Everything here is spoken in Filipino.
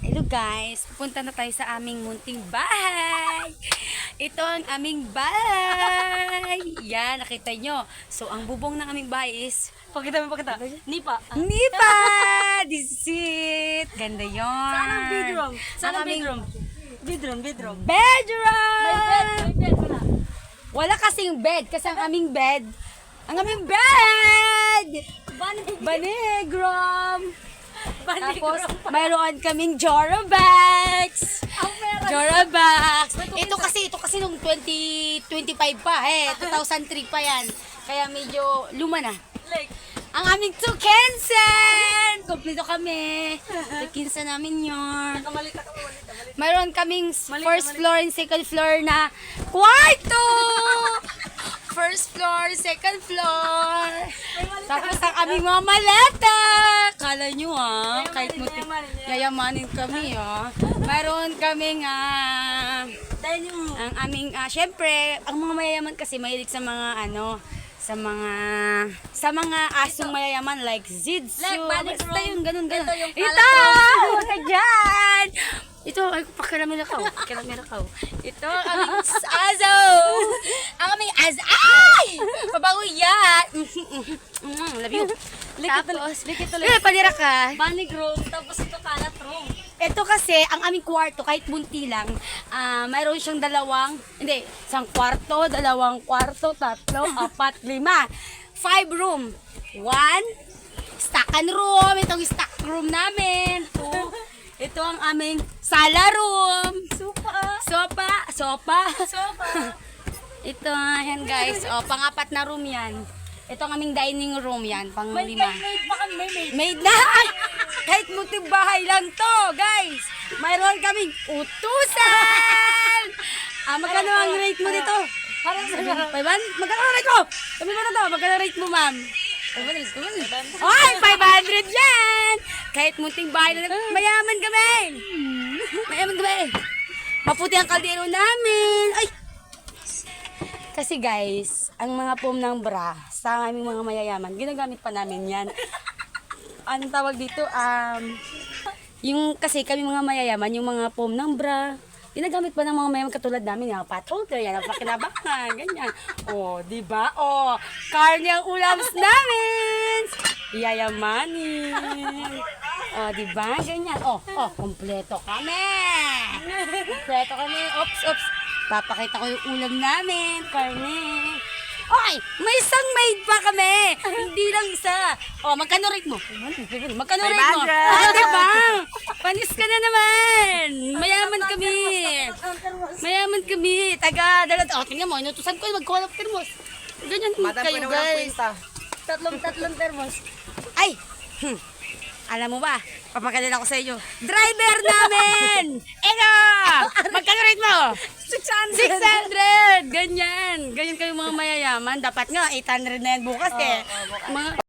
Hello guys, pupunta na tayo sa aming munting bahay. Ito ang aming bahay. Yan, nakita nyo. So, ang bubong ng aming bahay is, Pakita mo, pakita. Nipa. Nipa! This is it. Ganda yun. Saan ang bedroom? Saan ang bedroom? Bedroom, bedroom. Bedroom! May bed, may bed wala. Wala kasing bed, kasi ang aming bed, ang aming bed! Banig. Tapos, mayroon kaming bags. May Ito kasi, ito kasi nung 2025 pa eh. 2003 pa yan. Kaya medyo luma na. Like, Ang aming tukensen! Kompleto kami. Tukensen namin yun. Mayroon kaming first floor and second floor na kwarto! First floor, second floor. Tapos ang aming mga maleta. Ah, kahit muti, yayamanin, kami ah. Mayroon kaming ah, ang aming, ah, syempre, ang mga mayayaman kasi mahilig sa mga ano, sa mga sa mga asong mayayaman like Zidsu, Like, basta yung ganun ganun. Ito yung Ito! Huwag ka dyan! Ito, ay, pakiramila ka. Pakiramila ka. Ito, ang aming aso! Ang aming az... Ay! Mm, love you. Tapos, likit ulit. eh, panira ka. Banig room, tapos ito kalat room. Ito kasi, ang aming kwarto, kahit bunti lang, ah mayroon siyang dalawang, hindi, isang kwarto, dalawang kwarto, tatlo, apat, lima. Five room. One, stackan room. Itong stock room namin. Two, ito ang aming sala room. Supa. Sopa, sopa. Sopa. Ito, yan guys. O, pangapat na room yan. Ito ang aming dining room yan, pang May lima. may maid pa kami, may maid. Na! Kahit munting bahay lang to, guys! Mayroon kaming utusan! Ah, magkano ang rate mo dito? Parang sa? Magkano ang rate mo? Sabi mo na to, magkano rate mo, ma'am? 500, 500. Ay, 500 yan! Kahit munting bahay lang, mayaman kami! Mayaman kami! Maputi ang kaldero namin! Ay! Kasi guys, ang mga foam ng bra sa aming mga mayayaman, ginagamit pa namin yan. Anong tawag dito? Um, yung kasi kami mga mayayaman, yung mga foam ng bra, ginagamit pa ng mga mayaman katulad namin, yung pat holder, yan, ang pakinabangan, ganyan. O, di ba? O, karne ang ulams namin! Yayamanin! O, di ba? Ganyan. O, o, kompleto kami! Kompleto kami. Ops, ops. Papakita ko yung ulam namin. Karne. Oy, may isang maid pa kami. Hindi lang isa. O, magkano rate mo? Magkano rate mo? 500. Ah, di ba? Panis ka na naman. Mayaman kami. Mayaman kami. Taga, dala. O, tingnan mo. Inutusan ko. Magkuha ng termos. Ganyan kayo, guys. Tatlong, tatlong termos. Ay! Hmm. Alam mo ba, papakalala ko sa inyo, driver namin! Eno! Magkano rate mo? 600! 600! Ganyan. Ganyan kayo mga mayayaman. Dapat nga, 800 na yan bukas eh. Mga,